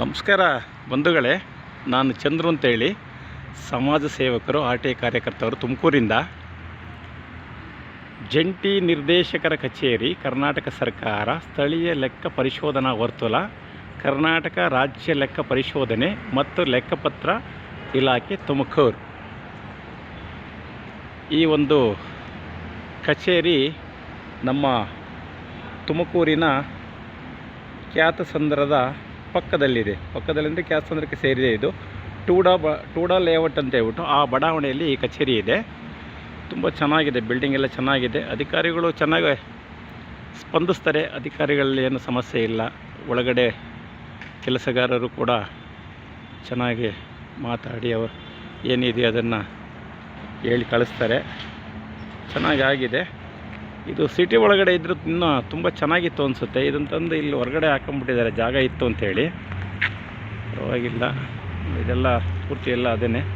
ನಮಸ್ಕಾರ ಬಂಧುಗಳೇ, ನಾನು ಚಂದ್ರು ಅಂತೇಳಿ, ಸಮಾಜ ಸೇವಕರು ಆರ್ ಟಿ ಐ ಕಾರ್ಯಕರ್ತರು ತುಮಕೂರಿಂದ. ಜಂಟಿ ನಿರ್ದೇಶಕರ ಕಚೇರಿ, ಕರ್ನಾಟಕ ಸರ್ಕಾರ, ಸ್ಥಳೀಯ ಲೆಕ್ಕ ಪರಿಶೋಧನಾ ವರ್ತುಲ, ಕರ್ನಾಟಕ ರಾಜ್ಯ ಲೆಕ್ಕ ಪರಿಶೋಧನೆ ಮತ್ತು ಲೆಕ್ಕಪತ್ರ ಇಲಾಖೆ ತುಮಕೂರು. ಈ ಒಂದು ಕಚೇರಿ ನಮ್ಮ ತುಮಕೂರಿನ ಖ್ಯಾತಸಂದ್ರದ ಪಕ್ಕದಲ್ಲಿದೆ. ಪಕ್ಕದಲ್ಲಿಂದರೆ ಕ್ಯಾಸ್ ತಂದ್ರಕ್ಕೆ ಸೇರಿದೆ ಇದು. ಟೂಡಾ ಬ, ಟೂಡಾ ಲೇಔಟ್ ಅಂತ ಹೇಳ್ಬಿಟ್ಟು ಆ ಬಡಾವಣೆಯಲ್ಲಿ ಈ ಕಚೇರಿ ಇದೆ. ತುಂಬ ಚೆನ್ನಾಗಿದೆ, ಬಿಲ್ಡಿಂಗ್ ಎಲ್ಲ ಚೆನ್ನಾಗಿದೆ. ಅಧಿಕಾರಿಗಳು ಚೆನ್ನಾಗಿ ಸ್ಪಂದಿಸ್ತಾರೆ. ಅಧಿಕಾರಿಗಳಲ್ಲಿ ಏನು ಸಮಸ್ಯೆ ಇಲ್ಲ. ಒಳಗಡೆ ಕೆಲಸಗಾರರು ಕೂಡ ಚೆನ್ನಾಗಿ ಮಾತಾಡಿ ಅವರು ಏನಿದೆ ಅದನ್ನು ಹೇಳಿ ಕಳಿಸ್ತಾರೆ. ಚೆನ್ನಾಗಿ ಆಗಿದೆ ಇದು ಸಿಟಿ ಒಳಗಡೆ ಇದ್ರೂ ಇನ್ನೂ ತುಂಬ ಚೆನ್ನಾಗಿತ್ತು ಅನಿಸುತ್ತೆ. ಇದನ್ನು ತಂದು ಇಲ್ಲಿ ಹೊರಗಡೆ ಹಾಕೊಂಡ್ಬಿಟ್ಟಿದ್ದಾರೆ. ಜಾಗ ಇತ್ತು ಅಂತೇಳಿ. ಪರವಾಗಿಲ್ಲ. ಇದೆಲ್ಲ ಪೂರ್ತಿ ಎಲ್ಲ ಅದೇ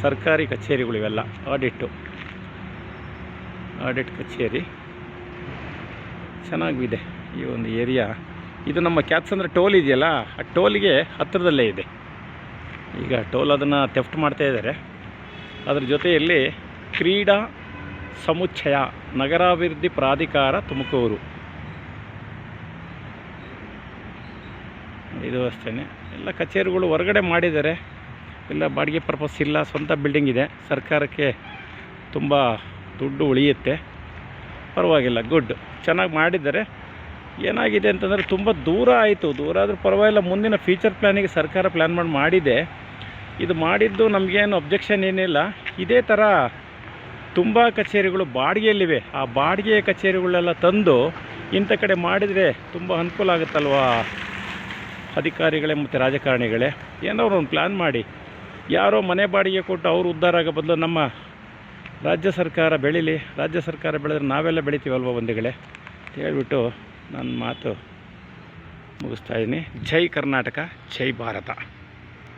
ಸರ್ಕಾರಿ ಕಚೇರಿಗಳು ಇವೆಲ್ಲ. ಆಡಿಟ್ಟು. ಆಡಿಟ್ ಕಚೇರಿ. ಚೆನ್ನಾಗಿದೆ ಈ ಒಂದು ಏರಿಯಾ. ಇದು ನಮ್ಮ ಕ್ಯಾತ್ಸಂದ್ರ ಟೋಲ್ ಇದೆಯಲ್ಲ, ಆ ಟೋಲಿಗೆ ಹತ್ತಿರದಲ್ಲೇ ಇದೆ. ಈಗ ಟೋಲ್ ಅದನ್ನು ತೆಫ್ಟ್ ಮಾಡ್ತಾ ಇದ್ದಾರೆ. ಅದ್ರ ಜೊತೆಯಲ್ಲಿ ಕ್ರೀಡಾ ಸಮುಚ್ಚಯ, ನಗರಾಭಿವೃದ್ಧಿ ಪ್ರಾಧಿಕಾರ ತುಮಕೂರು. ಇದು ಅಷ್ಟೇ ಎಲ್ಲ ಕಚೇರಿಗಳು ಹೊರಗಡೆ ಮಾಡಿದ್ದಾರೆ. ಇಲ್ಲ, ಬಾಡಿಗೆ ಪರ್ಪಸ್ ಇಲ್ಲ, ಸ್ವಂತ ಬಿಲ್ಡಿಂಗ್ ಇದೆ. ಸರ್ಕಾರಕ್ಕೆ ತುಂಬ ದುಡ್ಡು ಉಳಿಯುತ್ತೆ. ಪರವಾಗಿಲ್ಲ, ಗುಡ್. ಚೆನ್ನಾಗಿ ಮಾಡಿದ್ದಾರೆ. ಏನಾಗಿದೆ ಅಂತಂದರೆ ತುಂಬ ದೂರ ಆಯಿತು. ದೂರ ಆದರೂ ಪರವಾಗಿಲ್ಲ, ಮುಂದಿನ ಫ್ಯೂಚರ್ ಪ್ಲ್ಯಾನಿಗೆ ಸರ್ಕಾರ ಪ್ಲ್ಯಾನ್ ಮಾಡಿ ಮಾಡಿದೆ. ಇದು ಮಾಡಿದ್ದು ನಮಗೇನು ಅಬ್ಜೆಕ್ಷನ್ ಏನಿಲ್ಲ. ಇದೇ ಥರ ತುಂಬ ಕಚೇರಿಗಳು ಬಾಡಿಗೆಯಲ್ಲಿವೆ. ಆ ಬಾಡಿಗೆಯ ಕಚೇರಿಗಳೆಲ್ಲ ತಂದು ಇಂಥ ಕಡೆ ಮಾಡಿದರೆ ತುಂಬ ಅನುಕೂಲ ಆಗುತ್ತಲ್ವಾ? ಅಧಿಕಾರಿಗಳೇ ಮತ್ತು ರಾಜಕಾರಣಿಗಳೇ, ಏನೋ ಒಂದು ಪ್ಲ್ಯಾನ್ ಮಾಡಿ. ಯಾರೋ ಮನೆ ಬಾಡಿಗೆ ಕೊಟ್ಟು ಅವರು ಉದ್ಧಾರ ಆಗೋ ಬದಲು ನಮ್ಮ ರಾಜ್ಯ ಸರ್ಕಾರ ಬೆಳೀಲಿ. ರಾಜ್ಯ ಸರ್ಕಾರ ಬೆಳೆದ್ರೆ ನಾವೆಲ್ಲ ಬೆಳಿತೀವಲ್ವ ಬಂಧುಗಳೇ? ಅಂತ ಹೇಳ್ಬಿಟ್ಟು ನನ್ನ ಮಾತು ಮುಗಿಸ್ತಾ ಇದ್ದೀನಿ. ಜೈ ಕರ್ನಾಟಕ, ಜೈ ಭಾರತ.